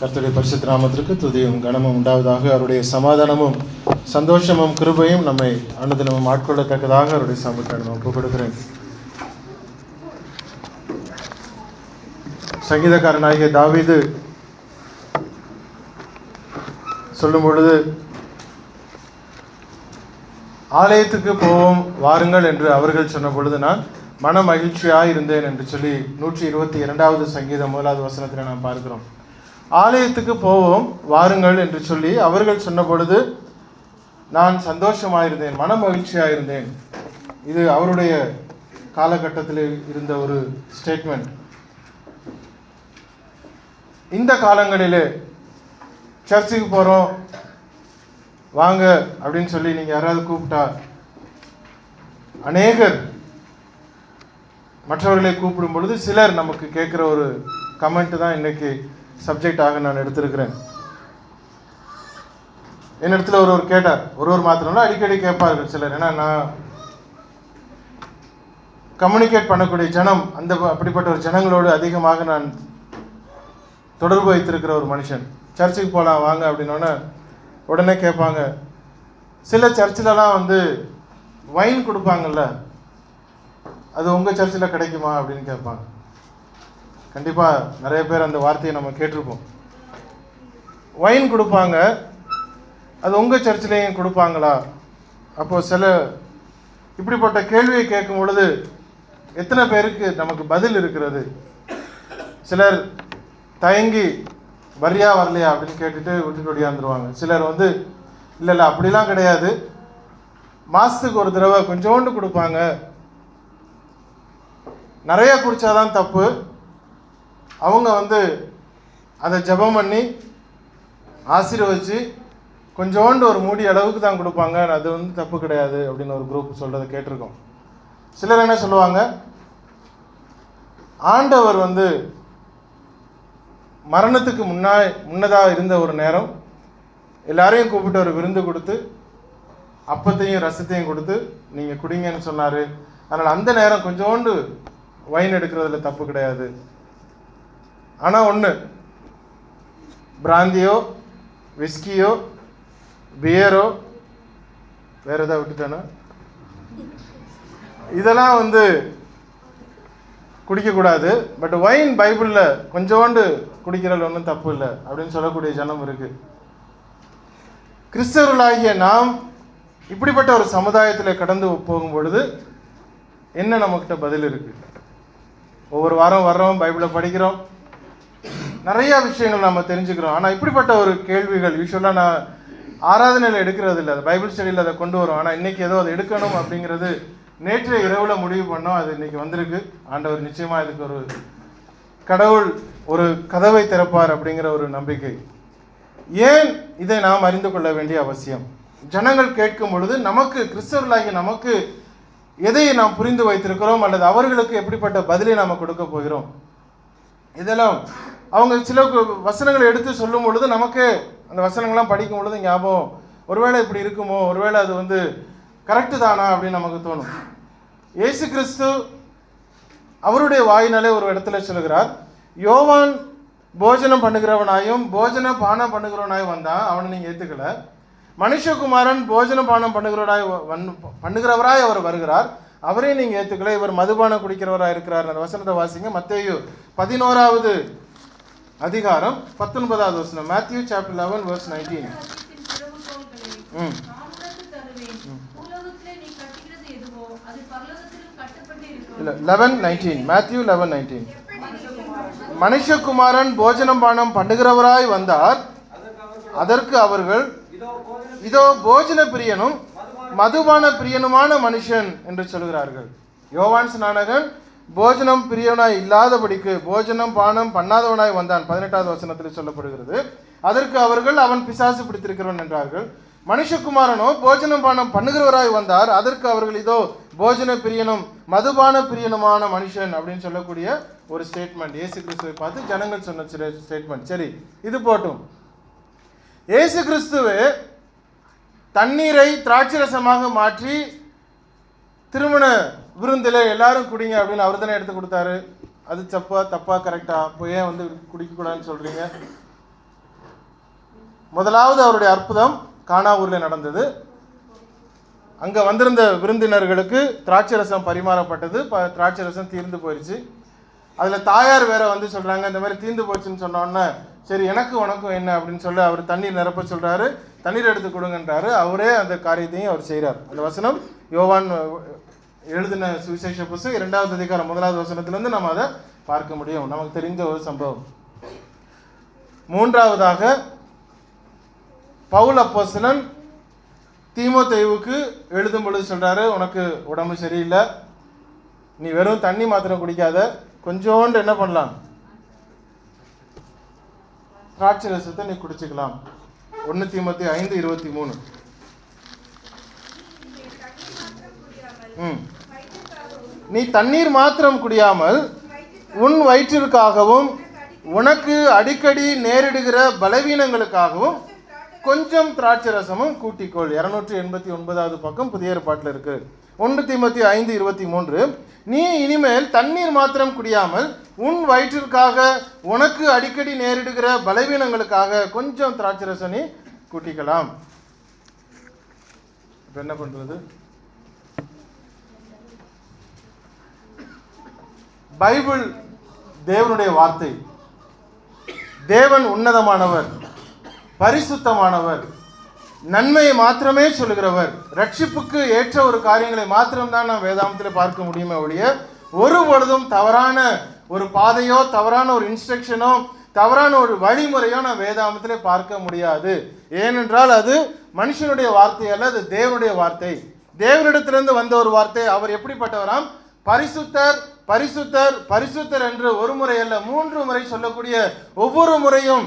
கர்த்தருடைய பரிசுத்த நாமத்திற்கு துதியும் கனமும் உண்டாவதாக அவருடைய சமாதானமும் சந்தோஷமும் கிருபையும் நம்மை அனுதினமும் ஆட்கொள்ளத்தக்கதாக அவருடைய சமூகத்தை நான் ஒப்புக் கொடுக்கிறேன் சங்கீதக்காரனாகிய தாவீது சொல்லும் பொழுது ஆலயத்துக்கு போவோம் வாருங்கள் என்று அவர்கள் சொன்ன பொழுது நான் மன மகிழ்ச்சியாக இருந்தேன் என்று சொல்லி நூற்றி இருபத்தி இரண்டாவது சங்கீதம் முதலாவது வசனத்தில் நாம் பார்க்கிறோம். ஆலயத்துக்கு போவோம் வாருங்கள் என்று சொல்லி அவர்கள் சொன்ன பொழுது நான் சந்தோஷமாயிருந்தேன் மன மகிழ்ச்சியாயிருந்தேன் இது அவருடைய காலகட்டத்தில் இருந்த ஒரு ஸ்டேட்மெண்ட் இந்த காலங்களிலே சர்ச்சுக்கு போகிறோம் வாங்க அப்படின்னு சொல்லி நீங்கள் யாராவது கூப்பிட்டா அநேகர் மற்றவர்களை கூப்பிடும் பொழுது சிலர் நமக்கு கேட்குற ஒரு கமெண்ட் தான் இன்னைக்கு சப்ஜெக்டாக நான் எடுத்திருக்கிறேன். என்னிடத்துல ஒரு ஒரு கேட்டார். ஒரு ஒரு மாத்திரம்ல அடிக்கடி கேட்பார்கள் சிலர். ஏன்னா நான் கம்யூனிகேட் பண்ணக்கூடிய ஜனம் அந்த அப்படிப்பட்ட ஒரு ஜனங்களோடு அதிகமாக நான் தொடர்பு வைத்திருக்கிற ஒரு மனுஷன். சர்ச்சுக்கு போகலாம் வாங்க அப்படின்னோடனே உடனே கேட்பாங்க. சில சர்ச்சிலலாம் வந்து வைன் கொடுப்பாங்கல்ல அது உங்கள் சர்ச்சில் கிடைக்குமா அப்படின்னு கேட்பாங்க. கண்டிப்பாக நிறைய பேர் அந்த வார்த்தையை நம்ம கேட்டிருப்போம். ஒயின் கொடுப்பாங்க. அது உங்கள் சர்ச்சிலையும் கொடுப்பாங்களா? அப்போது சில இப்படிப்பட்ட கேள்வியை கேட்கும் பொழுது எத்தனை பேருக்கு நமக்கு பதில் இருக்கிறது? சிலர் தயங்கி வரியா வரலையா? அப்படின்னு கேட்டுட்டு விட்டுட்டு ஒடியாந்துருவாங்க. சிலர் வந்து இல்லை இல்லை அப்படிலாம் கிடையாது. மாதத்துக்கு ஒரு தடவை கொஞ்சோண்டு கொடுப்பாங்க. நிறைய குடித்தாதான் தப்பு. அவங்க வந்து அதை ஜெபம் பண்ணி ஆசீர்வதிச்சு கொஞ்சோண்டு ஒரு மூடி அளவுக்கு தான் கொடுப்பாங்க. அது வந்து தப்பு கிடையாது அப்படின்னு ஒரு குரூப் சொல்கிறத கேட்டிருக்கோம். சிலர் என்ன சொல்லுவாங்க? ஆண்டவர் வந்து மரணத்துக்கு முன்னா முன்னதாக இருந்த ஒரு நேரம் எல்லாரையும் கூப்பிட்டு ஒரு விருந்து கொடுத்து அப்பத்தையும் ரசத்தையும் கொடுத்து நீங்கள் குடிங்கன்னு சொன்னார். அதனால் அந்த நேரம் கொஞ்சோண்டு வைன் எடுக்கிறதுல தப்பு கிடையாது. ஆனால் ஒன்று பிராந்தியோ விஸ்கியோ பியரோ வேறு எதாவது விட்டுட்டேனா? இதெல்லாம் வந்து குடிக்கக்கூடாது பட் வைன் பைபிளில் கொஞ்சோண்டு குடிக்கிறதுல ஒன்றும் தப்பு இல்லை அப்படின்னு சொல்லக்கூடிய ஜனம் இருக்குது கிறிஸ்தவர்களாகிய நாம் இப்படிப்பட்ட ஒரு சமுதாயத்தில் கடந்து போகும் பொழுது என்ன நம்மக்கிட்ட பதில் இருக்குது ஒவ்வொரு வாரம் வர்றோம் பைபிளை படிக்கிறோம். நிறைய விஷயங்கள் நம்ம தெரிஞ்சுக்கிறோம். ஆனால் இப்படிப்பட்ட ஒரு கேள்விகள் யூஸ்வலாக நான் ஆராதனையில் எடுக்கிறது இல்லை. பைபிள் ஸ்டடியில் அதை கொண்டு வரும். ஆனால் இன்றைக்கி ஏதோ அதை எடுக்கணும் அப்படிங்கிறது நேற்றைய இரவில் முடிவு பண்ணோம். அது இன்னைக்கு வந்திருக்கு. ஆண்டவர் நிச்சயமாக இதுக்கு ஒரு கடவுள் ஒரு கதவை திறப்பார் அப்படிங்கிற ஒரு நம்பிக்கை. ஏன் இதை நாம் அறிந்து கொள்ள வேண்டிய அவசியம்? ஜனங்கள் கேட்கும் பொழுது நமக்கு கிறிஸ்தவர்களாகி நமக்கு எதை நாம் புரிந்து வைத்திருக்கிறோம்? அல்லது அவர்களுக்கு எப்படிப்பட்ட பதிலை நாம் கொடுக்க போகிறோம்? இதெல்லாம் அவங்க சில வசனங்களை எடுத்து சொல்லும் பொழுது நமக்கு அந்த வசனங்கள்லாம் படிக்கும் பொழுது ஞாபகம் ஒருவேளை இப்படி இருக்குமோ ஒருவேளை அது வந்து கரெக்டு தானா அப்படின்னு நமக்கு தோணும். இயேசு கிறிஸ்து அவருடைய வாயினாலே ஒரு இடத்துல சொல்கிறார் யோவான் போஜனம் பண்ணுகிறவனாயும் போஜன பானம் பண்ணுகிறவனாயும் வந்தான் அவனை நீங்கள் ஏற்றுக்கலை மனுஷகுமாரன் போஜன பானம் பண்ணுகிறவராய் வந் பண்ணுகிறவராய் அவர் வருகிறார் அவரையும் நீங்கள் ஏற்றுக்கலை இவர் மதுபானம் குடிக்கிறவராக இருக்கிறார். அந்த வசனத்தை வாசிங்க மத்தேயு பதினோராவது அதிகாரம் பத்தொன்பதாவது வசனம் Matthew chapter eleven verse nineteen ம். இல்ல eleven nineteen Matthew eleven nineteen மனுஷகுமாரன் போஜனம் பானம் பண்ணுகிறவராய் வந்தார். அதற்கு அவர்கள் இதோ போஜன பிரியனும் மதுபான பிரியனுமான மனுஷன் என்று சொல்கிறார்கள். யோவான் ஸ்நானகன் போஜனம் பிரியவனாய் இல்லாதபடிக்கு போஜனம் பானம் பண்ணாதவனாய் வந்தான் பதினெட்டாவது வசனத்தில் சொல்லப்படுகிறது. அதற்கு அவர்கள் அவன் பிசாசு பிடித்திருக்கிறவன் என்றார்கள். மனுஷகுமாரனோ போஜனம் பானம் பண்ணுகிறவராய் வந்தார். அதற்கு அவர்கள் இதோ போஜன பிரியனும் மதுபான பிரியனுமான மனுஷன் அப்படின்னு சொல்லக்கூடிய ஒரு ஸ்டேட்மெண்ட் ஏசு கிறிஸ்துவை பார்த்து ஜனங்கள் சொன்ன ஸ்டேட்மெண்ட் சரி இது போட்டும். ஏசு கிறிஸ்துவே தண்ணீரை திராட்சரசமாக மாற்றி திருமண விருந்தில் எல்லாரும் குடிங்க அப்படின்னு அவர் தானே எடுத்து கொடுத்தாரு. அது தப்பா தப்பா கரெக்டா இப்போ ஏன் வந்து குடிக்கக்கூடாதுன்னு சொல்றீங்க? முதலாவது அவருடைய அற்புதம் காணாவூரில் நடந்தது. அங்கே வந்திருந்த விருந்தினர்களுக்கு திராட்சை ரசம் பரிமாறப்பட்டது. ப- திராட்சை ரசம் தீர்ந்து போயிடுச்சு அதில் தாயார் வேற வந்து சொல்கிறாங்க இந்த மாதிரி தீர்ந்து போச்சுன்னு சொன்னோன்னே சரி எனக்கு உனக்கும் என்ன அப்படின்னு சொல்லி அவர் தண்ணீர் நிரப்ப சொல்கிறாரு தண்ணீர் எடுத்து கொடுங்கன்றாரு. அவரே அந்த காரியத்தையும் அவர் செய்கிறார் அந்த வசனம் யோவான் எழுதின சுவிசேஷ புஸ்தகம் இரண்டாவது அதிகாரம் முதலாவது வசனத்திலிருந்து நம்ம அதை பார்க்க முடியும். நமக்கு தெரிந்த ஒரு சம்பவம். மூன்றாவதாக பவுல் அப்போஸ்தலன் தீமோத்தேயுவுக்கு எழுதும் பொழுது சொல்றாரு உனக்கு உடம்பு சரியில்லை. நீ வெறும் தண்ணி மாத்திரம் குடிக்காத. கொஞ்சோண்டு என்ன பண்ணலாம்? திராட்சை ரசத்தை நீ குடிச்சுக்கலாம். ஒன்னு தீமத்தி ஐந்து இருபத்தி மூணு. ம். நீ தண்ணீர் மாத்திரம் குடியாமல் உன் வயிற்றிற்காகவும் உனக்கு அடிக்கடி நேரிடுகிற பலவீனங்களுக்காகவும் கொஞ்சம் திராட்சை ரசமும் கூட்டிக்கொள். இரநூற்றி எண்பத்தி ஒன்பதாவது பக்கம் புதிய ஏற்பாட்டில் இருக்கு. ஒன்று தீமத்தி ஐந்து இருபத்தி மூன்று. நீ இனிமேல் தண்ணீர் மாத்திரம் குடியாமல் உன் வயிற்றிற்காக உனக்கு அடிக்கடி நேரிடுகிற பலவீனங்களுக்காக கொஞ்சம் திராட்சை ரசம் நீ கூட்டிக்கலாம். இப்போ என்ன பண்ணுறது பைபிள் தேவனுடைய வார்த்தை. தேவன் உன்னதமானவர் பரிசுத்தமானவர் நன்மையை மாத்திரமே சொல்லுகிறவர். ரட்சிப்புக்கு ஏற்ற ஒரு காரியங்களை மாத்திரம்தான் நாம் வேதாந்தத்தில் பார்க்க முடியுமே ஒழிய ஒரு பொழுதும் தவறான ஒரு பாதையோ தவறான ஒரு இன்ஸ்ட்ரக்ஷனோ தவறான ஒரு வழிமுறையோ நான் வேதாந்தத்தில் பார்க்க முடியாது. ஏனென்றால் அது மனுஷனுடைய வார்த்தை அல்ல அது தேவனுடைய வார்த்தை. தேவனிடத்திலிருந்து வந்த ஒரு வார்த்தை. அவர் எப்படிப்பட்டவராம்? பரிசுத்தர் பரிசுத்தர் பரிசுத்தர் என்று ஒரு முறை அல்ல மூன்று முறை சொல்லக்கூடிய ஒவ்வொரு முறையும்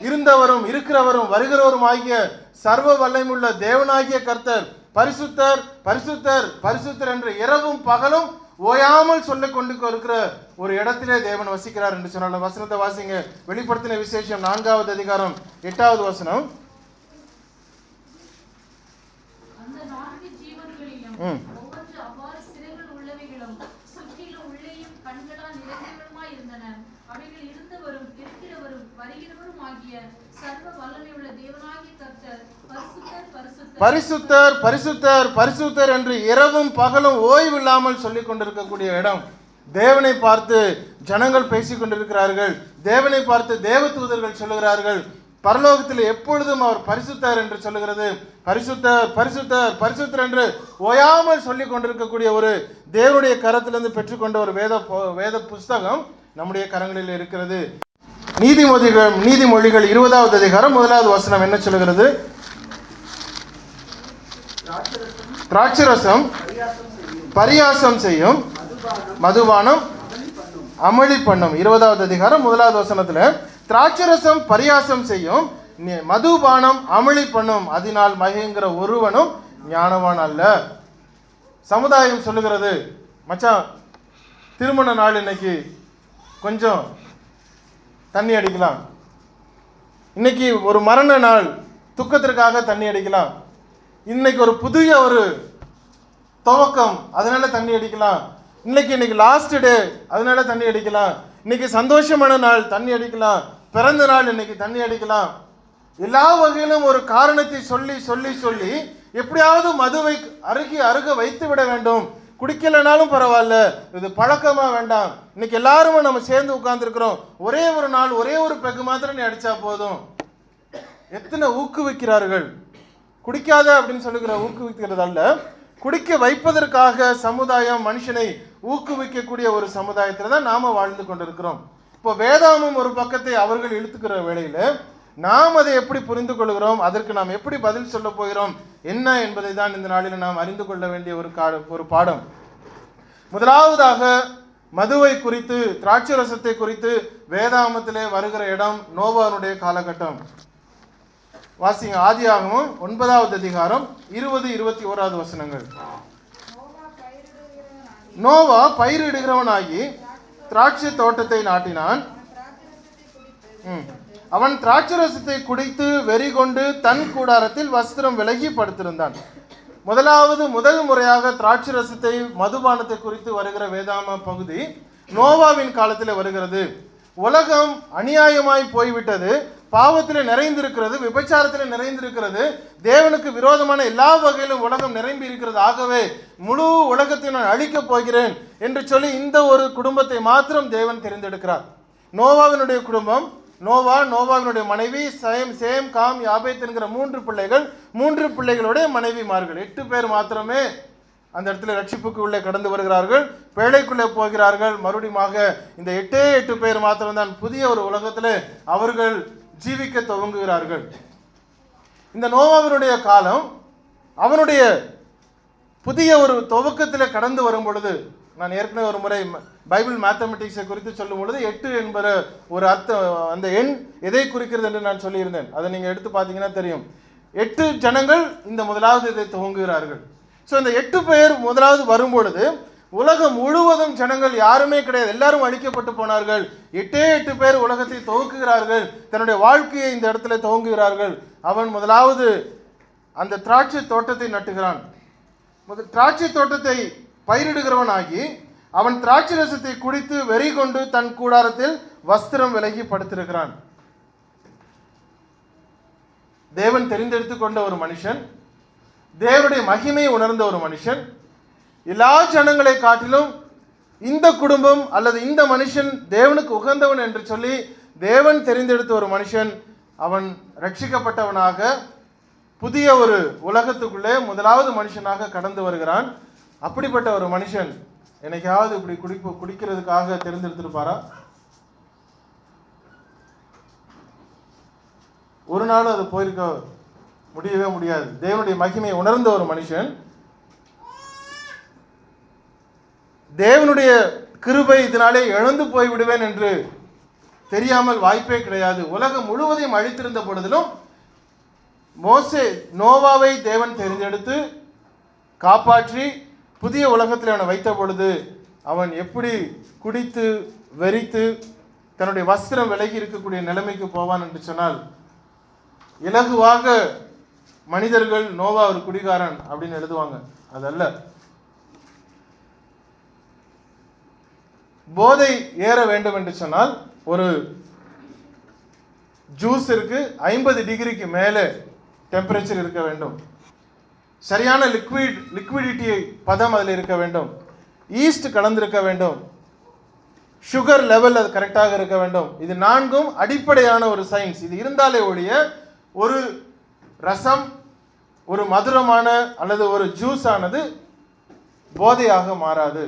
இருந்தவரும் இருக்கிறவரும் வருகிறவரும் ஆகிய சர்வ வல்லமையுள்ள தேவனாகிய கர்த்தர் பரிசுத்தர் பரிசுத்தர் பரிசுத்தர் என்று இரவும் பகலும் ஓயாமல் சொல்லிக் கொண்டு இருக்கிற ஒரு இடத்திலே தேவன் வசிக்கிறார் என்று அந்த வசனத்தை வாசிங்க. வெளிப்படுத்தின விசேஷம் நான்காவது அதிகாரம் எட்டாவது வசனம். ம். கண்களால் நிறைந்தவருமாய் இருந்தன. அவைகள் இருந்தவரும் இருக்கிறவரும் வருகிறவரும் ஆகிய சர்வ வல்லமையுள்ள தேவனாகிய கர்த்தர் பரிசுத்தர் பரிசுத்தர் பரிசுத்தர் என்று இரவும் பகலும் ஓய்வில்லாமல் சொல்லிக் கொண்டிருக்கக்கூடிய இடம். தேவனை பார்த்து ஜனங்கள் பேசிக் கொண்டிருக்கிறார்கள். தேவனை பார்த்து தேவ தூதர்கள் சொல்லுகிறார்கள். பரலோகத்தில் எப்பொழுதும் அவர் பரிசுத்தர் என்று சொல்லுகிறது. பரிசுத்தர் பரிசுத்தர் பரிசுத்தர் என்று ஓயாமல் சொல்லிக் கொண்டிருக்கக்கூடிய ஒரு தேவனுடைய கரத்திலிருந்து பெற்றுக்கொண்ட ஒரு வேத பு- வேத புஸ்தகம் நம்முடைய கரங்களில் இருக்கிறது. நீதிமொழிகள் நீதிமொழிகள் இருபதாவது அதிகாரம் முதலாவது வசனம் என்ன சொல்லுகிறது? திராட்சரசம் பரியாசம் செய்யும் மதுபானம் அமளி பண்ணும். இருபதாவது அதிகாரம் முதலாவது வசனத்தில் திராட்சரசம் பரியாசம் செய்யும். மதுபானம் அமளி பண்ணும். அதனால் மகிங்கிற ஒருவனும் ஞானவான் அல்ல. சமுதாயம் சொல்லுகிறது மச்சான் திருமண நாள் இன்னைக்கு. கொஞ்சம் தண்ணி அடிக்கலாம். இன்னைக்கு ஒரு மரண நாள். துக்கத்திற்காக தண்ணி அடிக்கலாம். இன்னைக்கு ஒரு புதிய ஒரு துவக்கம். அதனால தண்ணி அடிக்கலாம். இன்னைக்கு இன்னைக்கு லாஸ்ட் டே அதனால தண்ணி அடிக்கலாம். இன்னைக்கு சந்தோஷமான நாள். தண்ணி அடிக்கலாம். பிறந்த நாள் இன்னைக்கு தண்ணி அடிக்கலாம். எல்லா வகையிலும் ஒரு காரணத்தை சொல்லி சொல்லி சொல்லி எப்படியாவது மதுவை அருகி அருக வைத்து விட வேண்டும். குடிக்கலைனாலும் பரவாயில்ல. இது பழக்கமா வேண்டாம். இன்னைக்கு எல்லாருமே நம்ம சேர்ந்து உட்கார்ந்துருக்கிறோம். ஒரே ஒரு நாள் ஒரே ஒரு பெக்கு மாத்திரம் நீ அடிச்சா போதும். எத்தனை ஊக்குவிக்கிறார்கள்? குடிக்காத அப்படின்னு சொல்லுகிற ஊக்குவிக்கிறது அல்ல. குடிக்க வைப்பதற்காக சமுதாயம் மனுஷனை ஊக்குவிக்கக்கூடிய ஒரு சமுதாயத்தில் தான் நாம வாழ்ந்து கொண்டிருக்கிறோம். இப்போ வேதாமம் ஒரு பக்கத்தை அவர்கள் இழுத்துக்கிற வேளையில் நாம் அதை எப்படி புரிந்து கொள்கிறோம்? அதற்கு நாம் எப்படி பதில் சொல்ல போகிறோம்? என்ன என்பதை தான் இந்த நாளில் நாம் அறிந்து கொள்ள வேண்டிய ஒரு கா ஒரு பாடம். முதலாவதாக மதுவை குறித்து திராட்சை ரசத்தை குறித்து வேதாமத்திலே வருகிற இடம் நோவானுடைய காலகட்டம். வாசிங்க ஆதியாகவும் ஒன்பதாவது அதிகாரம் இருபது இருபத்தி ஓராவது வசனங்கள். நோவா பயிரிடுகிறவனாகி திராட்சை தோட்டத்தை நாட்டினான். ம். அவன் திராட்சரசத்தை குடித்து வெறி கொண்டு தன் கூடாரத்தில் வஸ்திரம் விலகி படுத்திருந்தான். முதலாவது முதல் முறையாக திராட்சரசத்தை மதுபானத்தை குறித்து வருகிற வேதாம பகுதி நோவாவின் காலத்தில் வருகிறது. உலகம் அநியாயமாய் போய்விட்டது. பாவத்தில் நிறைந்திருக்கிறது விபச்சாரத்தில் நிறைந்திருக்கிறது தேவனுக்கு விரோதமான எல்லா வகையிலும் உலகம் நிரம்பி இருக்கிறது. ஆகவே முழு உலகத்தை நான் அழிக்கப் போகிறேன் என்று சொல்லி இந்த ஒரு குடும்பத்தை மாத்திரம் தேவன் தெரிந்தெடுக்கிறார். நோவாவினுடைய குடும்பம் நோவா நோவாவினுடைய மனைவி சேம் சேம் காம் யாபேத் என்கிற மூன்று பிள்ளைகள் மூன்று பிள்ளைகளுடைய மனைவிமார்கள். எட்டு பேர் மாத்திரமே அந்த இடத்துல ரட்சிப்புக்கு உள்ளே கடந்து வருகிறார்கள் பேழைக்குள்ளே போகிறார்கள். மறுபடியுமாக இந்த எட்டே எட்டு பேர் மாத்திரம்தான் புதிய ஒரு உலகத்தில் அவர்கள் ஜீவிக்க துவங்குகிறார்கள். இந்த நோவாவினுடைய காலம் அவனுடைய புதிய ஒரு துவக்கத்தில் கடந்து வரும் பொழுது நான் ஏற்கனவே ஒரு முறை பைபிள் மேத்தமெட்டிக்ஸை குறித்து சொல்லும் பொழுது எட்டு என்பது ஒரு அர்த்தம் அந்த எண் எதை குறிக்கிறது என்று நான் சொல்லியிருந்தேன். அதை நீங்கள் எடுத்து பார்த்தீங்கன்னா தெரியும். எட்டு ஜனங்கள் இந்த முதலாவது இதை துவங்குகிறார்கள். ஸோ இந்த எட்டு பேர் முதலாவது வரும் பொழுது உலகம் முழுவதும் ஜனங்கள் யாருமே கிடையாது. எல்லாரும் அழிக்கப்பட்டு போனார்கள். எட்டே எட்டு பேர் உலகத்தை துவக்குகிறார்கள். தன்னுடைய வாழ்க்கையை இந்த இடத்துல துவங்குகிறார்கள். அவன் முதலாவது அந்த திராட்சை தோட்டத்தை நட்டுகிறான். முதல் திராட்சை தோட்டத்தை பயிரிடுகிறவனாகி அவன் திராட்சை ரசத்தை குடித்து வெறி கொண்டு தன் கூடாரத்தில் வஸ்திரம் விலகி படுத்திருக்கிறான். தேவன் தெரிந்தெடுத்து கொண்ட ஒரு மனுஷன் தேவனுடைய மகிமையை உணர்ந்த ஒரு மனுஷன் எல்லா ஜனங்களை காட்டிலும் இந்த குடும்பம் அல்லது இந்த மனுஷன் தேவனுக்கு உகந்தவன் என்று சொல்லி தேவன் தெரிந்தெடுத்த ஒரு மனுஷன் அவன் ரட்சிக்கப்பட்டவனாக புதிய ஒரு உலகத்துக்குள்ளே முதலாவது மனுஷனாக கடந்து வருகிறான். அப்படிப்பட்ட ஒரு மனுஷன் என்னைக்காவது இப்படி குடிப்பு குடிக்கிறதுக்காக தெரிந்தெடுத்திருப்பாரா? ஒரு நாளும் அது போயிருக்க முடியவே முடியாது. தேவனுடைய மகிமையை உணர்ந்த ஒரு மனுஷன் தேவனுடைய கிருபை இதனாலே இழந்து போய் விடுவேன் என்று தெரியாமல் வாய்ப்பே கிடையாது. உலகம் முழுவதையும் அழித்திருந்த பொழுதிலும் மோசே நோவாவை தேவன் தெரிந்தெடுத்து காப்பாற்றி புதிய உலகத்தில் அவனை வைத்த பொழுது அவன் எப்படி குடித்து வெறித்து தன்னுடைய வஸ்திரம் விலகி இருக்கக்கூடிய நிலைமைக்கு போவான் என்று சொன்னால் இலகுவாக மனிதர்கள் நோவா ஒரு குடிகாரன் அப்படின்னு எழுதுவாங்க. அதல்ல. போதை ஏற வேண்டும் என்று சொன்னால் ஒரு ஜூஸ் இருக்கு ஐம்பது டிகிரிக்கு மேலே டெம்பரேச்சர் இருக்க வேண்டும். சரியான லிக்விட் லிக்விடிட்டி பதம் அதில் இருக்க வேண்டும். ஈஸ்ட் கலந்திருக்க வேண்டும். சுகர் லெவல் அது கரெக்டாக இருக்க வேண்டும். இது நான்கும் அடிப்படையான ஒரு சயின்ஸ் இது இருந்தாலே ஒழிய ஒரு ரசம் ஒரு மதுரமான அல்லது ஒரு ஜூஸ் ஆனது போதையாக மாறாது.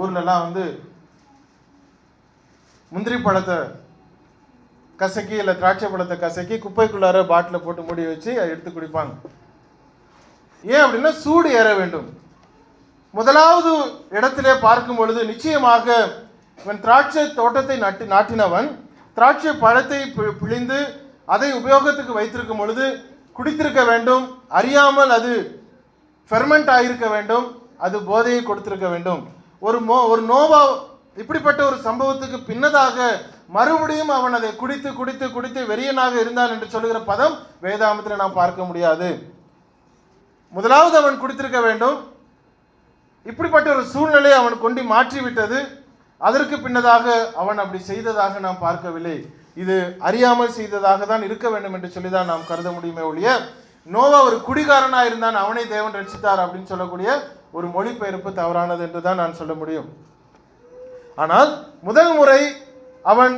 ஊர்லலாம் வந்து முந்திரி பழத்தை கசக்கி இல்லை திராட்சை பழத்தை கசக்கி குப்பைக்குள்ளார பாட்டில் போட்டு மூடி வச்சு அதை எடுத்து குடிப்பாங்க. ஏன் அப்படின்னா சூடு ஏற வேண்டும். முதலாவது இடத்திலே பார்க்கும் பொழுது நிச்சயமாக இவன் திராட்சை தோட்டத்தை நட்டு நாட்டினவன் திராட்சை பழத்தை பி- பிழிந்து அதை உபயோகத்துக்கு வைத்திருக்கும் பொழுது குடித்திருக்க வேண்டும். அறியாமல் அது ஃபெர்மெண்ட் ஆகியிருக்க வேண்டும். அது போதையை கொடுத்திருக்க வேண்டும். ஒரு மோ ஒரு நோவா இப்படிப்பட்ட ஒரு சம்பவத்துக்கு பின்னதாக மறுபடியும் அவன் அதை குடித்து குடித்து குடித்து வெறியனாக இருந்தான் என்று சொல்லுகிற பதம் வேதாமத்தில் நாம் பார்க்க முடியாது. முதலாவது அவன் குடித்திருக்க வேண்டும். இப்படிப்பட்ட ஒரு சூழ்நிலை அவன் கொண்டு மாற்றி விட்டது அதற்கு பின்னதாக அவன் அப்படி செய்ததாக நாம் பார்க்கவில்லை. இது அறியாமல் செய்ததாக தான் இருக்க வேண்டும் என்று சொல்லி தான் நாம் கருத முடியுமே ஒழிய நோவா ஒரு குடிகாரனாக இருந்தான் அவனை தேவன் ரட்சித்தார் அப்படின்னு சொல்லக்கூடிய ஒரு மொழிபெயர்ப்பு தவறானது என்று தான் நான் சொல்ல முடியும். ஆனால் முதல் முறை அவன்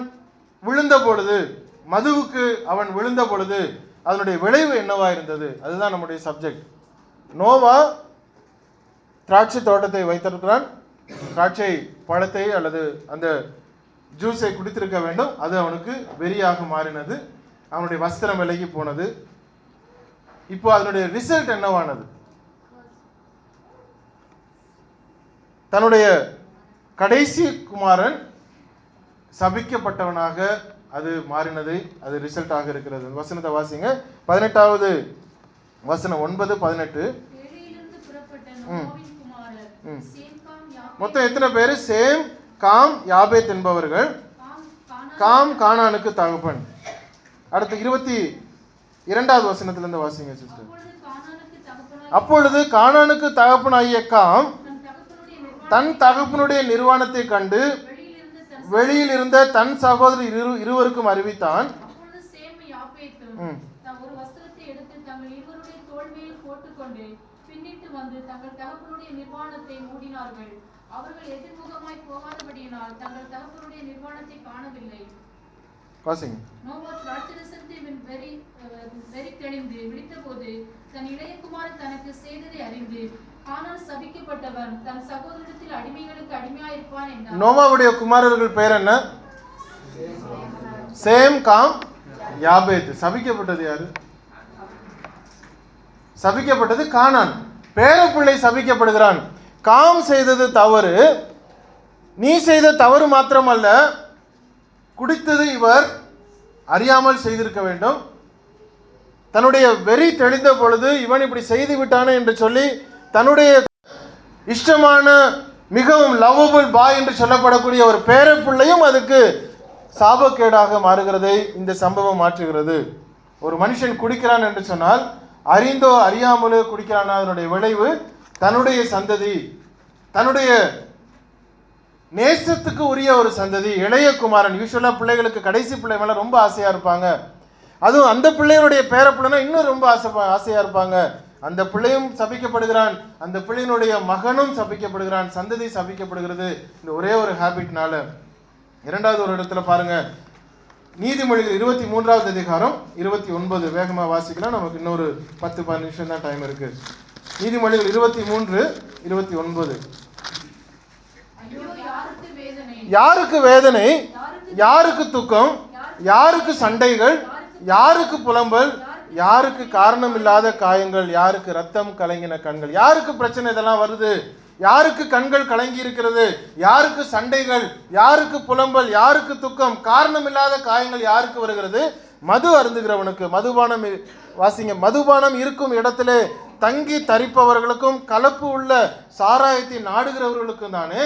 விழுந்த பொழுது மதுவுக்கு அவன் விழுந்த பொழுது அதனுடைய விளைவு என்னவா இருந்தது? அதுதான் நம்முடைய சப்ஜெக்ட் நோவா திராட்சை தோட்டத்தை வைத்திருக்கிறான். திராட்சை பழத்தை அல்லது அந்த ஜூஸை குடித்திருக்க வேண்டும். அது அவனுக்கு வெறியாக மாறினது. அவனுடைய வஸ்திரம் விலகி போனது. இப்போ அதனுடைய ரிசல்ட் என்னவானது? தன்னுடைய கடைசி குமாரன் சபிக்கப்பட்டவனாக அது மாறினது அது ரிசல்ட்டாக இருக்கிறது. வசனத்தை வாசிங்க. பதினெட்டாவது வசனம் ஒன்பது பதினெட்டு. மொத்தம் எத்தனை பேர்? சேம் காம் யாபேத் என்பவர்கள். காம் கானானுக்கு தகப்பன். அடுத்து இருபத்தி இரண்டாவது வசனத்திலிருந்து வாசிங்க சிஸ்டர் அப்பொழுது கானானுக்கு தகப்பனாகிய காம் தன் தகப்பனுடைய நிர்வாணத்தை கண்டு வெளியில் இருந்த தன் சகோதரர் இரு இருவருக்கும் அறிவித்தான். அப்பொழுது சேம் ம். தாம் ஒரு வஸ்திரத்தை எடுத்து தங்கள் இருவருடைய தோள் மேல் போட்டுக்கொண்டு பின்னிட்டு வந்து தங்கள் தகப்பனுடைய நிர்வாணத்தை மூடினார்கள். அவர்கள் எதிர்முகமாய் போகாதபடியினால் தங்கள் தகப்பனுடைய நிர்வாணத்தை காணவில்லை. வாசிங்க. நோவா திராட்சரசத்தை வெ- வெறி வெறி தெளிந்து விழித்தபோது தன் இளையகுமாரன் தனக்கு செய்ததை அறிந்து நோமாவுடைய குமாரர்கள் பெயர் என்ன? சேம் காம் யாபேத் சபிக்கப்பட்டது யாரு? சபிக்கப்பட்டது கானான். பேரப்பிள்ளை சபிக்கப்படுகிறான். காம் செய்தது தவறு நீ செய்த தவறு மாத்திரமல்ல குடித்தது இவர் அறியாமல் செய்திருக்க வேண்டும். தன்னுடைய வெறி தெளிந்த பொழுது இவன் இப்படி செய்து விட்டானே என்று சொல்லி தன்னுடைய இஷ்டமான மிகவும் லவ்வபிள் பாய் என்று சொல்லப்படக்கூடிய ஒரு பேரப்பிள்ளையும் அதுக்கு சாபக்கேடாக மாறுகிறதை இந்த சம்பவம் மாற்றுகிறது. ஒரு மனுஷன் குடிக்கிறான் என்று சொன்னால் அறிந்தோ அறியாமலோ குடிக்கிறான் அதனுடைய விளைவு தன்னுடைய சந்ததி. தன்னுடைய நேசத்துக்கு உரிய ஒரு சந்ததி இளைய குமாரன். யூஸ்வலாக பிள்ளைகளுக்கு கடைசி பிள்ளை மேலே ரொம்ப ஆசையாக இருப்பாங்க. அதுவும் அந்த பிள்ளையுடைய பேர பிள்ளைனா இன்னும் ரொம்ப ஆசை ஆசையாக இருப்பாங்க. அந்த பிள்ளையும் சபிக்கப்படுகிறான். அந்த பிள்ளையினுடைய மகனும் சபிக்கப்படுகிறான். சந்ததி சபிக்கப்படுகிறது. இந்த ஒரே ஒரு ஹாபிட்னால இரண்டாவது ஒரு இடத்துல பாருங்க. நீதிமொழிகள் இருபத்தி மூன்றாவது அதிகாரம் இருபத்தி ஒன்பது. வேகமாக வாசிக்கலாம். நமக்கு இன்னொரு பத்து பதினஞ்சு நிமிஷம் தான் டைம் இருக்கு. நீதிமொழிகள் இருபத்தி மூன்று இருபத்தி ஒன்பது. யாருக்கு வேதனை? யாருக்கு யாருக்கு துக்கம்? யாருக்கு சண்டைகள்? யாருக்கு புலம்பல்? யாருக்கு காரணம் இல்லாத காயங்கள் யாருக்கு ரத்தம் கலங்கின கண்கள் யாருக்கு பிரச்சனை இதெல்லாம் வருது? யாருக்கு கண்கள் கலங்கி இருக்கிறது? யாருக்கு சண்டைகள் யாருக்கு புலம்பல் யாருக்கு துக்கம் காரணம் இல்லாத காயங்கள் யாருக்கு வருகிறது? மது அருந்துகிறவனுக்கு மதுபானம் வாசிங்க மதுபானம் இருக்கும் இடத்திலே தங்கி தரிப்பவர்களுக்கும் கலப்பு உள்ள சாராயத்தை நாடுகிறவர்களுக்கும் தானே?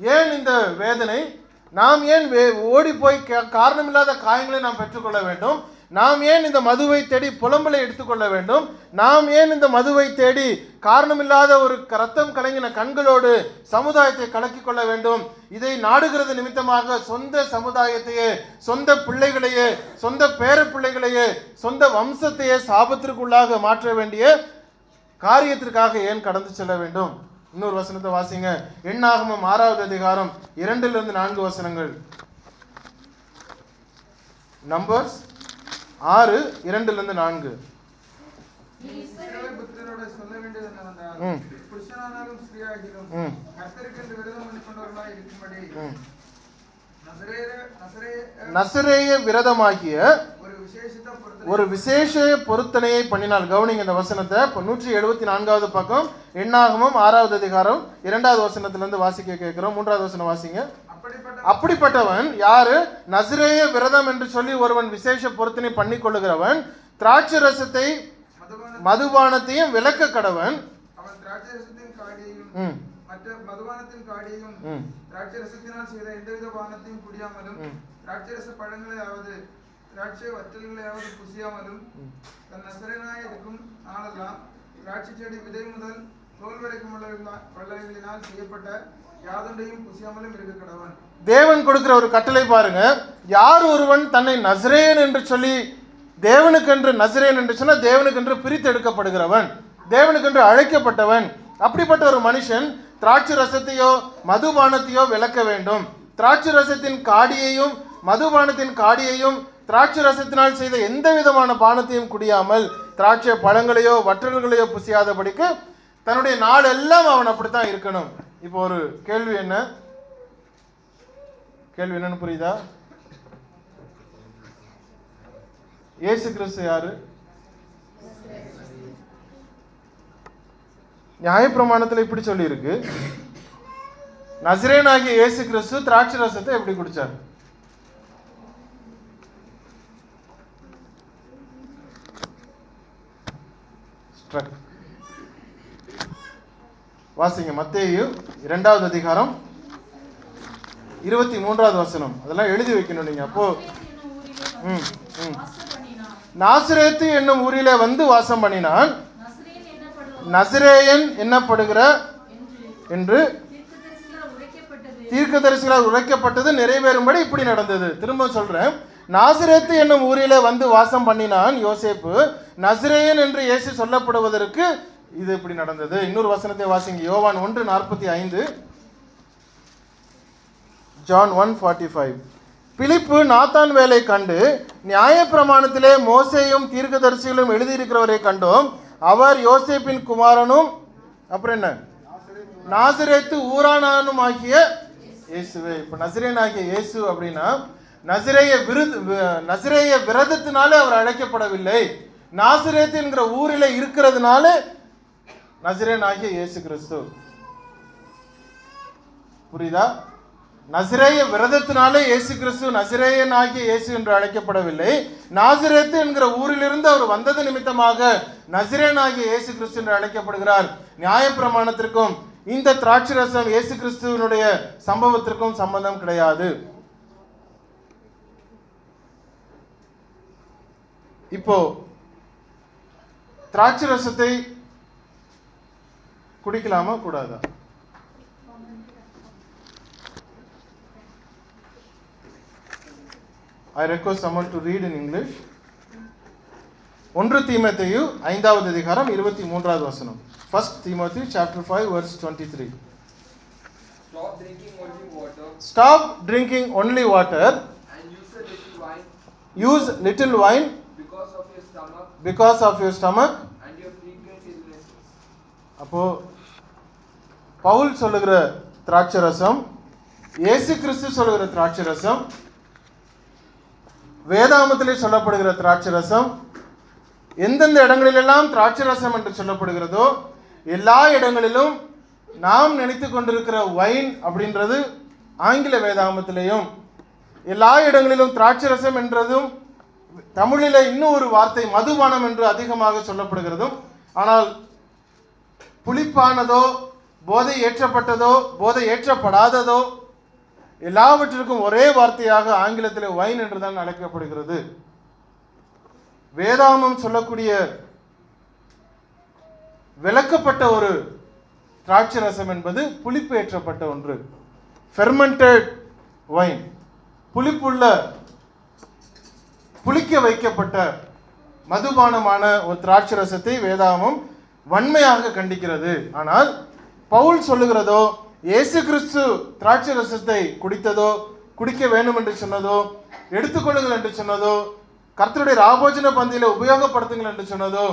ஏன் இந்த வேதனை? நாம் ஏன் வே- ஓடி போய் காரணமில்லாத காயங்களை நாம் பெற்றுக்கொள்ள வேண்டும்? நாம் ஏன் இந்த மதுவை தேடி புலம்பலை எடுத்துக்கொள்ள வேண்டும்? நாம் ஏன் இந்த மதுவை தேடி காரணமில்லாத ஒரு ரத்தம் கலங்கின கண்களோடு சமுதாயத்தை கலக்கிக் கொள்ள வேண்டும்? இதை நாடுகிறது நிமித்தமாக சொந்த சமுதாயத்தையே சொந்த பிள்ளைகளையே சொந்த பேர பிள்ளைகளையே சொந்த வம்சத்தையே சாபத்திற்குள்ளாக மாற்ற வேண்டிய காரியத்திற்காக ஏன் கடந்து செல்ல வேண்டும்? இன்னொரு வசனத்தை வாசிங்க. எண்ணாகமம் ஆறாவது அதிகாரம் இரண்டிலிருந்து நான்கு வசனங்கள். நம்பர்ஸ் ஆறு இரண்டிலிருந்து நான்கு. நசரேய- விரதமாகிய ஒரு விசேஷ பொருத்தனையை பண்ணினால் கவனிங்க இந்த வசனத்தை. இப்போ நூற்றி எழுபத்தி நான்காவது பக்கம் எண்ணாகமம் ஆறாவது அதிகாரம் இரண்டாவது வசனத்திலிருந்து வாசிக்க கேட்கிறோம். மூன்றாவது வசனம் வாசிங்க. அப்படிப்பட்டவன். யாரு? நசிரேய விரதம் என்று சொல்லி ஒருவன் விசேஷ பொருத்தனை பண்ணி கொள்ளுகிறவன். திராட்சை ரசத்தை மதுபான மதுபானத்தையும் விளக்க கடவன். திராட்சை வற்றல்களையாவது புசியாமலும். தன் நசரனாய் இருக்கும் நாளெல்லாம் திராட்சை செடி விதை முதல் தேவன் கொடுக்கிற ஒரு கட்டளை பாருங்க. யார் ஒருவன் தன்னை நசரேன் என்று சொல்லி தேவனுக்கென்று நசரேன் என்று சொன்னால் தேவனுக்கென்று பிரித்தெடுக்கப்படுகிறவன். தேவனுக்கென்று அழைக்கப்பட்டவன். அப்படிப்பட்ட ஒரு மனுஷன் திராட்சை ரசத்தையோ மதுபானத்தையோ விளக்க வேண்டும். திராட்சை ரசத்தின் காடியையும் மதுபானத்தின் காடியையும் திராட்சை ரசத்தினால் செய்த எந்த விதமான பானத்தையும் குடியாமல் திராட்சை பழங்களையோ வற்றல்களையோ புசியாதபடிக்கு தன்னுடைய நாளெல்லாம் அவன் அப்படித்தான் இருக்கணும். இப்போ ஒரு கேள்வி என்ன? கேள்வி என்னன்னு புரியுதா? இயேசு கிறிஸ்து யாரு? நியாயப்பிரமாணத்துல இப்படி சொல்லி இருக்கு நசிரேனாகிய இயேசு கிறிஸ்து திராட்சை ரசத்தை எப்படி குடிச்சார்? ஸ்ட்ரக் வாசிங்க மத்தேயு இரண்டாவது அதிகாரம் இருபத்தி மூன்றாவது வசனம். அதெல்லாம் எழுதி வைக்கணும் நீங்க. அப்போ ம் ம். நாசிரேத்து என்னும் ஊரில வந்து வாசம் பண்ணினான். நசிரேயன் என்னப்படுகிற என்று தீர்க்க தீர்க்கதரிசிகளால் உழைக்கப்பட்டது நிறைவேறும்படி இப்படி நடந்தது. திரும்ப சொல்றேன். நாசிரேத்து என்னும் ஊரில வந்து வாசம் பண்ணினான் யோசேப்பு. நசிரேயன் என்று இயேசு சொல்லப்படுவதற்கு இது இப்படி நடந்தது? இன்னொரு வசனத்தை வாசிங்க. யோவான் ஒன்று நாற்பத்தி ஐந்து. John one forty five. பிலிப்பு நாத்தான் வேலை கண்டு நியாயப்பிரமாணத்திலே மோசையும் தீர்க்கதரிசிகளும் எழுதியிருக்கிறவரை கண்டோம். அவர் யோசேப்பின் குமாரனும் அப்புறம் என்ன? நாசிரேத்து ஊரானானும் ஆகிய இயேசுவே. இப்போ நசிரேன் ஆகிய இயேசு அப்படின்னா நசிரேய விருது நசிரேய விரதத்தினாலே அவர் அழைக்கப்படவில்லை. நாசிரேத்து என்கிற ஊரில் இருக்கிறதுனால நசிரேன் ஆகிய இயேசு கிறிஸ்து. புரியுதா? நசிரேய விரதத்தினாலே இயேசு கிறிஸ்து நசிரேயன் ஆகிய இயேசு என்று அழைக்கப்படவில்லை. நாசிரேத்து என்கிற ஊரிலிருந்து அவர் வந்தது நிமித்தமாக நசிரேன் ஆகிய இயேசு கிறிஸ்து என்று அழைக்கப்படுகிறார். நியாயப்பிரமாணத்திற்கும் இந்த திராட்சை ரசம் இயேசு கிறிஸ்துவனுடைய சம்பவத்திற்கும் சம்பந்தம் கிடையாது. இப்போ திராட்சரசத்தை குடிக்கலாமா கூடாதா I request someone to read in English. ஒன்று தீமோத்தேயு ஐந்தாவது அதிகாரம் இருபத்தி மூன்றாவது வசனம் ஃபர்ஸ்ட் தீமோத்தேயு chapter five verse twenty three Stop drinking only water stop drinking only water and use a little wine use little wine because of your stomach because of your stomach and Pavul சொல்லுகிற திராட்சரசம் இயேசு கிறிஸ்து சொல்லுகிற திராட்சரசம் வேதாமத்திலே சொல்லப்படுகிற திராட்சரசம் எந்தெந்த இடங்களிலெல்லாம் திராட்சரசம் என்று சொல்லப்படுகிறதோ எல்லா இடங்களிலும் நாம் நினைத்து கொண்டிருக்கிற வைன் அப்படின்றது ஆங்கில வேதாமத்திலையும் எல்லா இடங்களிலும் திராட்சரசம் என்றதும் தமிழில் இன்னும் ஒரு வார்த்தை மதுபானம் என்று அதிகமாக சொல்லப்படுகிறதும் ஆனால் புளிப்பானதோ போதை ஏற்றப்பட்டதோ போதை ஏற்றப்படாததோ எல்லாவற்றிற்கும் ஒரே வார்த்தையாக ஆங்கிலத்தில் வைன் என்றுதான் அழைக்கப்படுகிறது. வேதாமம் சொல்லக்கூடிய விளக்கப்பட்ட ஒரு திராட்சை ரசம் என்பது புளிப்பு ஏற்றப்பட்ட ஒன்று. ஃபெர்மெண்டட் வைன் புளிப்புள்ள புளிக்க வைக்கப்பட்ட மதுபானமான ஒரு திராட்சை ரசத்தை வேதாமம் வன்மையாக கண்டிக்கிறது. ஆனால் பவுல் சொல்லுகிறதோ இயேசு கிறிஸ்து திராட்சை ரசத்தை குடித்ததோ குடிக்க வேண்டும் என்று சொன்னதோ எடுத்துக்கொள்ளுங்கள் என்று சொன்னதோ கர்த்தருடைய ராபோஜன பந்தியில உபயோகப்படுத்துங்கள் என்று சொன்னதோ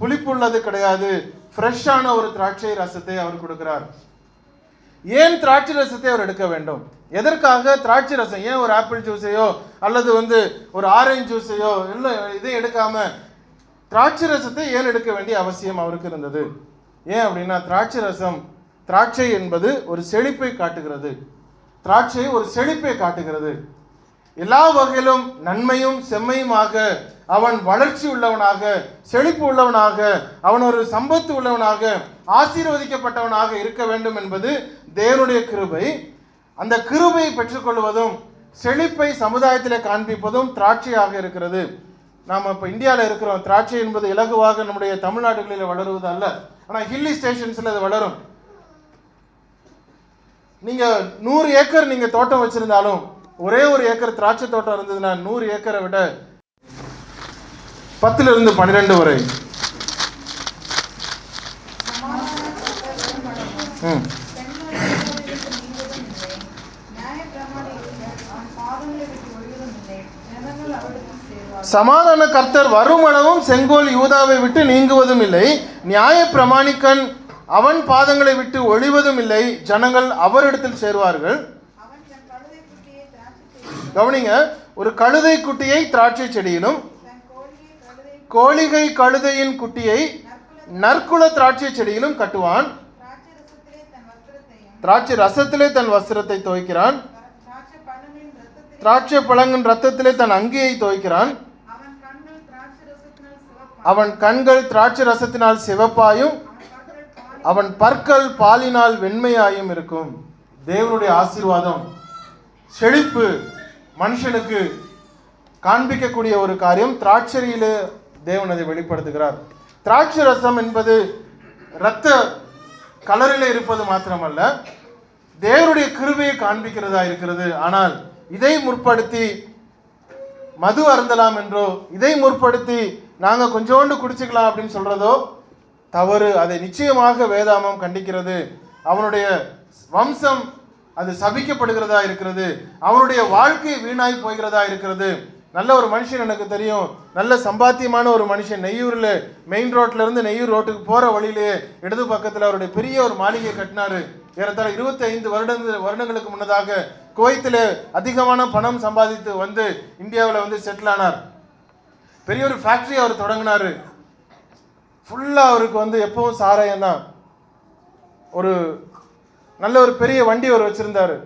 புளிப்புள்ளது கிடையாது. ஃப்ரெஷ்ஷான ஒரு திராட்சை ரசத்தை அவர் கொடுக்கிறார். ஏன் திராட்சை ரசத்தை அவர் எடுக்க வேண்டும்? எதற்காக திராட்சை ரசம்? ஏன் ஒரு ஆப்பிள் ஜூஸையோ அல்லது வந்து ஒரு ஆரஞ்சு ஜூஸையோ இல்லை இதை எடுக்காம திராட்சை ரசத்தை ஏன் எடுக்க வேண்டிய அவசியம் அவருக்கு இருந்தது? ஏன் அப்படின்னா திராட்சை ரசம் திராட்சை என்பது ஒரு செழிப்பை காட்டுகிறது. திராட்சை ஒரு செழிப்பை காட்டுகிறது. எல்லா வகையிலும் நன்மையும் செம்மையுமாக அவன் வளர்ச்சி உள்ளவனாக செழிப்பு உள்ளவனாக அவன் ஒரு சம்பத்து உள்ளவனாக ஆசீர்வதிக்கப்பட்டவனாக இருக்க வேண்டும் என்பது தேவனுடைய கிருபை. அந்த கிருபையை பெற்றுக்கொள்வதும் செழிப்பை சமுதாயத்தில் காண்பிப்பதும் திராட்சையாக இருக்கிறது. நாம் இப்போ இந்தியாவில் இருக்கிறோம். திராட்சை என்பது இலகுவாக நம்முடைய தமிழ்நாடுகளில் வளருவது அல்ல. ஆனால் ஹில்லி ஸ்டேஷன்ஸில் அது வளரும். நீங்கள் நூறு ஏக்கர் நீங்கள் தோட்டம் வச்சுருந்தாலும் ஒரே ஒரு ஏக்கர் திராட்சை தோட்டம் இருந்ததுன்னா நூறு ஏக்கரை விட பத்துலேருந்து பன்னிரெண்டு வரை. ம். சமாதான கர்த்தர் வருமளவும் செங்கோல் யூதாவை விட்டு நீங்குவதும் இல்லை. நியாய பிரமாணிக்கன் அவன் பாதங்களை விட்டு ஒழிவதும் இல்லை. ஜனங்கள் அவரிடத்தில் சேருவார்கள். கவனிங்க ஒரு கழுதை குட்டியை திராட்சை செடியிலும் கோழிகை கழுதையின் குட்டியை நற்குல திராட்சை செடியிலும் கட்டுவான். திராட்சை ரசத்திலே தன் வஸ்திரத்தை துவைக்கிறான். திராட்சை பழங்கின் ரத்தத்திலே தன் அங்கியை துவைக்கிறான். அவன் கண்கள் திராட்சை ரசத்தினால் சிவப்பாயும் அவன் பற்கள் பாலினால் வெண்மையாயும் இருக்கும். தேவனுடைய ஆசீர்வாதம் செழிப்பு மனுஷனுக்கு காண்பிக்கக்கூடிய ஒரு காரியம். திராட்சரியிலே தேவன் அதை வெளிப்படுத்துகிறார். திராட்சை ரசம் என்பது இரத்த கலரில் இருப்பது மாத்திரமல்ல தேவனுடைய கிருபையை காண்பிக்கிறதா இருக்கிறது. ஆனால் இதை முற்படுத்தி மது அருந்தலாம் என்றோ இதை முற்படுத்தி நாங்கள் கொஞ்சோண்டு குடிச்சுக்கலாம் அப்படின்னு சொல்கிறதோ தவறு. அதை நிச்சயமாக வேதாமம் கண்டிக்கிறது. அவனுடைய வம்சம் அது சபிக்கப்படுகிறதா இருக்கிறது. அவனுடைய வாழ்க்கை வீணாய் போகிறதா இருக்கிறது. நல்ல ஒரு மனுஷன் எனக்கு தெரியும். நல்ல சம்பாத்தியமான ஒரு மனுஷன். நெய்யூரில் மெயின் ரோட்டில் இருந்து நெய்யூர் ரோட்டுக்கு போகிற வழியிலேயே இடது பக்கத்தில் அவருடைய பெரிய ஒரு மாளிகை கட்டினாரு. ஏறத்தாழ 25 வருடங்கள் வருடங்களுக்கு முன்னதாக குவைத்தில் அதிகமான பணம் சம்பாதித்து வந்து இந்தியாவில் வந்து செட்டில் ஆனார். பெரிய ஒரு ஃபேக்ட்ரி அவர் தொடங்கினாரு. ஃபுல்லாக அவருக்கு வந்து எப்பவும் சாராயம் தான். ஒரு நல்ல ஒரு பெரிய வண்டி அவர் வச்சுருந்தார்.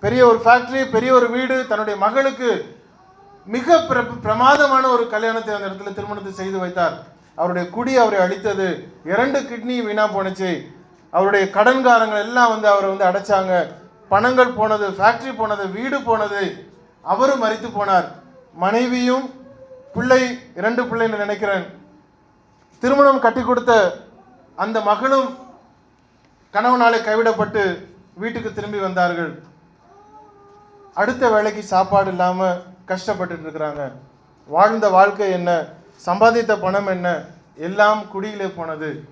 பெரிய ஒரு ஃபேக்ட்ரி பெரிய ஒரு வீடு தன்னுடைய மகளுக்கு மிக பிர- பிரமாதமான ஒரு கல்யாணத்தை அந்த இடத்துல திருமணத்தை செய்து வைத்தார். அவருடைய குடி அவரை அழித்தது. இரண்டு கிட்னி வீணாக போனுச்சு அவருடைய கடன்காரங்கள் எல்லாம் வந்து அவரை வந்து அடைச்சாங்க. பணங்கள் போனது ஃபேக்ட்ரி போனது வீடு போனது. அவரும் மறித்து போனார். மனைவியும் பிள்ளை இரண்டு பிள்ளைன்னு நினைக்கிறேன். திருமணம் கட்டி கொடுத்த அந்த மகளும் கணவனாலே கைவிடப்பட்டு வீட்டுக்கு திரும்பி வந்தார்கள். அடுத்த வேலைக்கு சாப்பாடு இல்லாம கஷ்டப்பட்டு இருக்கிறாங்க. வாழ்ந்த வாழ்க்கை என்ன? சம்பாதித்த பணம் என்ன? எல்லாம் குடியிலே போனது.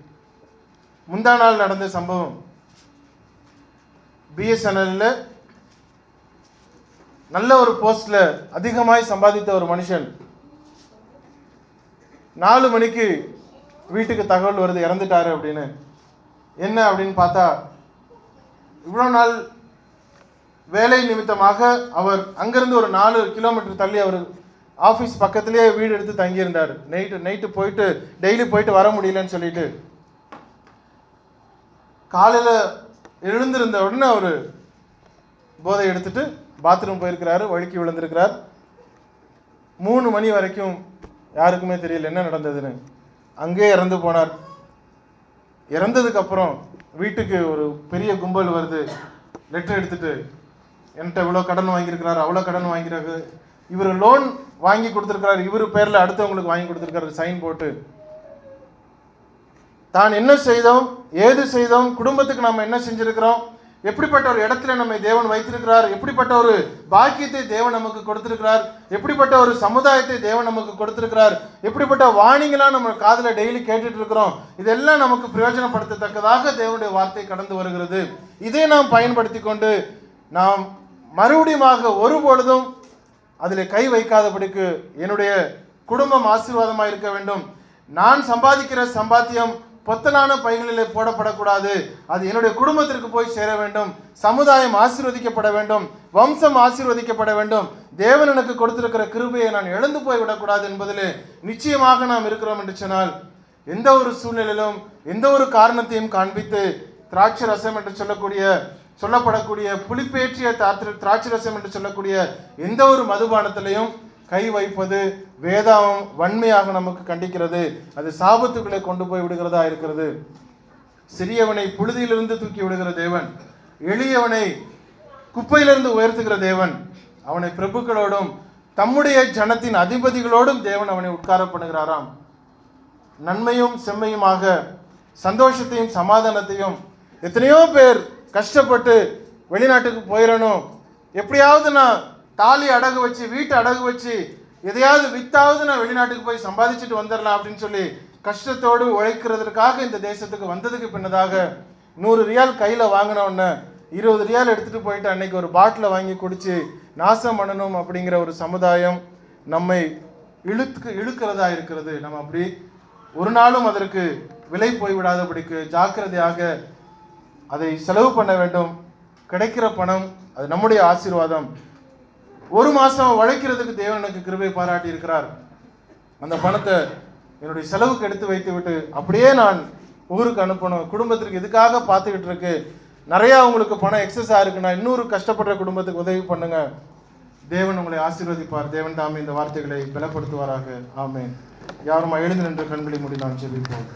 முந்தா நாள் நடந்த சம்பவம். பிஎஸ்என்எல்ல நல்ல ஒரு போஸ்ட்ல அதிகமாய் சம்பாதித்த ஒரு மனுஷன். நாலு மணிக்கு வீட்டுக்கு தகவல் வருது இறந்துட்டாரு அப்படின்னு. என்ன அப்படின்னு பார்த்தா இவ்வளோ நாள் வேலை நிமித்தமாக அவர் அங்கேருந்து ஒரு நாலு கிலோமீட்டர் தள்ளி அவர் ஆஃபீஸ் பக்கத்துலேயே வீடு எடுத்து தங்கியிருந்தார். நைட்டு நைட்டு போயிட்டு டெய்லி போயிட்டு வர முடியலன்னு சொல்லிட்டு. காலையில் எழுந்திருந்த உடனே அவர் போதை எடுத்துட்டு பாத்ரூம் போயிருக்கிறாரு வழுக்கி விழுந்திருக்கிறார். மூணு மணி வரைக்கும் யாருக்குமே தெரியல என்ன நடந்ததுன்னு. அங்கேயே இறந்து போனார். இறந்ததுக்கு அப்புறம் வீட்டுக்கு ஒரு பெரிய கும்பல் வருது. லெட்டர் எடுத்துட்டு என்கிட்ட இவ்வளோ கடன் வாங்கியிருக்கிறார் அவ்வளோ கடன் வாங்கிறாரு இவர் லோன் வாங்கி கொடுத்துருக்கிறாரு. இவர் பேரில் அடுத்தவங்களுக்கு வாங்கி கொடுத்துருக்காரு சைன் போட்டு. தான் என்ன செய்தோம்? ஏது செய்தோம்? குடும்பத்துக்கு நம்ம என்ன செஞ்சுருக்கிறோம்? எப்படிப்பட்ட ஒரு இடத்துல நம்மை தேவன் வைத்திருக்கிறார்? எப்படிப்பட்ட ஒரு பாக்கியத்தை தேவன் நமக்கு கொடுத்திருக்கிறார்? எப்படிப்பட்ட ஒரு சமுதாயத்தை தேவன் நமக்கு கொடுத்திருக்கிறார்? எப்படிப்பட்ட வாணிங்களாம் நம்ம காதில் டெய்லி கேட்டுட்டு இருக்கிறோம்? இதெல்லாம் நமக்கு பிரயோஜனப்படுத்தத்தக்கதாக தேவனுடைய வார்த்தை கடந்து வருகிறது. இதை நாம் பயன்படுத்தி கொண்டு நாம் மறுபடியுமாக ஒருபொழுதும் அதில் கை வைக்காதபடிக்கு என்னுடைய குடும்பம் ஆசீர்வாதமாக இருக்க வேண்டும். நான் சம்பாதிக்கிற சம்பாத்தியம் பொத்தலான பைகளிலே போடப்படக்கூடாது. அது என்னுடைய குடும்பத்திற்கு போய் சேர வேண்டும். சமுதாயம் ஆசீர்வதிக்கப்பட வேண்டும். வம்சம் ஆசீர்வதிக்கப்பட வேண்டும். தேவன் எனக்கு கொடுத்திருக்கிற கிருபையை நான் இழந்து போய் விடக்கூடாது என்பதிலே நிச்சயமாக நாம் இருக்கிறோம் என்று சொன்னால் எந்த ஒரு சூழ்நிலையிலும் எந்த ஒரு காரணத்தையும் காண்பித்து திராட்சை ரசம் என்று சொல்லக்கூடிய சொல்லப்படக்கூடிய புளிப்பேற்றிய தாத்திர- திராட்சை ரசம் என்று சொல்லக்கூடிய எந்த ஒரு மதுபானத்திலையும் கை வைப்பது வேதாவும் வன்மையாக நமக்கு கண்டிக்கிறது. அது சாபத்துக்குள்ளே கொண்டு போய் விடுகிறதா இருக்கிறது. சிறியவனை புழுதியிலிருந்து தூக்கி விடுகிற தேவன் எளியவனை குப்பையிலிருந்து உயர்த்துகிற தேவன் அவனை பிரபுக்களோடும் தம்முடைய ஜனத்தின் அதிபதிகளோடும் தேவன் அவனை உட்கார பண்ணுகிறாராம். நன்மையும் செம்மையுமாக சந்தோஷத்தையும் சமாதானத்தையும் எத்தனையோ பேர் கஷ்டப்பட்டு வெளிநாட்டுக்கு போயிடணும் எப்படியாவது நான் தாலி அடகு வச்சு வீட்டை அடகு வச்சு எதையாவது வித்தாவது நான் வெளிநாட்டுக்கு போய் சம்பாதிச்சுட்டு வந்துடலாம் அப்படின்னு சொல்லி கஷ்டத்தோடு உழைக்கிறதுக்காக இந்த தேசத்துக்கு வந்ததுக்கு பின்னதாக நூறு ரியால் கையில் வாங்கின இருபது ரியால் எடுத்துகிட்டு போயிட்டு அன்னைக்கு ஒரு பாட்டிலை வாங்கி குடிச்சு நாசம் பண்ணணும் அப்படிங்கிற ஒரு சமுதாயம் நம்மை இழுத்து இழுக்கிறதா இருக்கிறது. நம்ம அப்படி ஒரு நாளும் அதற்கு விலை போய்விடாதபடிக்கு ஜாக்கிரதையாக அதை செலவு பண்ண வேண்டும். கிடைக்கிற பணம் அது நம்முடைய ஆசீர்வாதம். ஒரு மாசம் உழைக்கிறதுக்கு தேவன் எனக்கு கிருபை பாராட்டி இருக்கிறார். அந்த பணத்தை என்னுடைய செலவுக்கு எடுத்து வைத்து விட்டு அப்படியே நான் ஊருக்கு அனுப்பணும். குடும்பத்திற்கு இதுக்காக பார்த்துக்கிட்டு இருக்கு? நிறைய உங்களுக்கு பணம் எக்ஸஸா நான் இன்னொரு கஷ்டப்படுற குடும்பத்துக்கு உதவி பண்ணுங்க. தேவன் உங்களை ஆசீர்வதிப்பார். தேவன் தாமே இந்த வார்த்தைகளை பலப்படுத்துவாராக. ஆமே யாரும் எழுந்து நின்று கண்களை மூடி நாம் செல்விப்போம்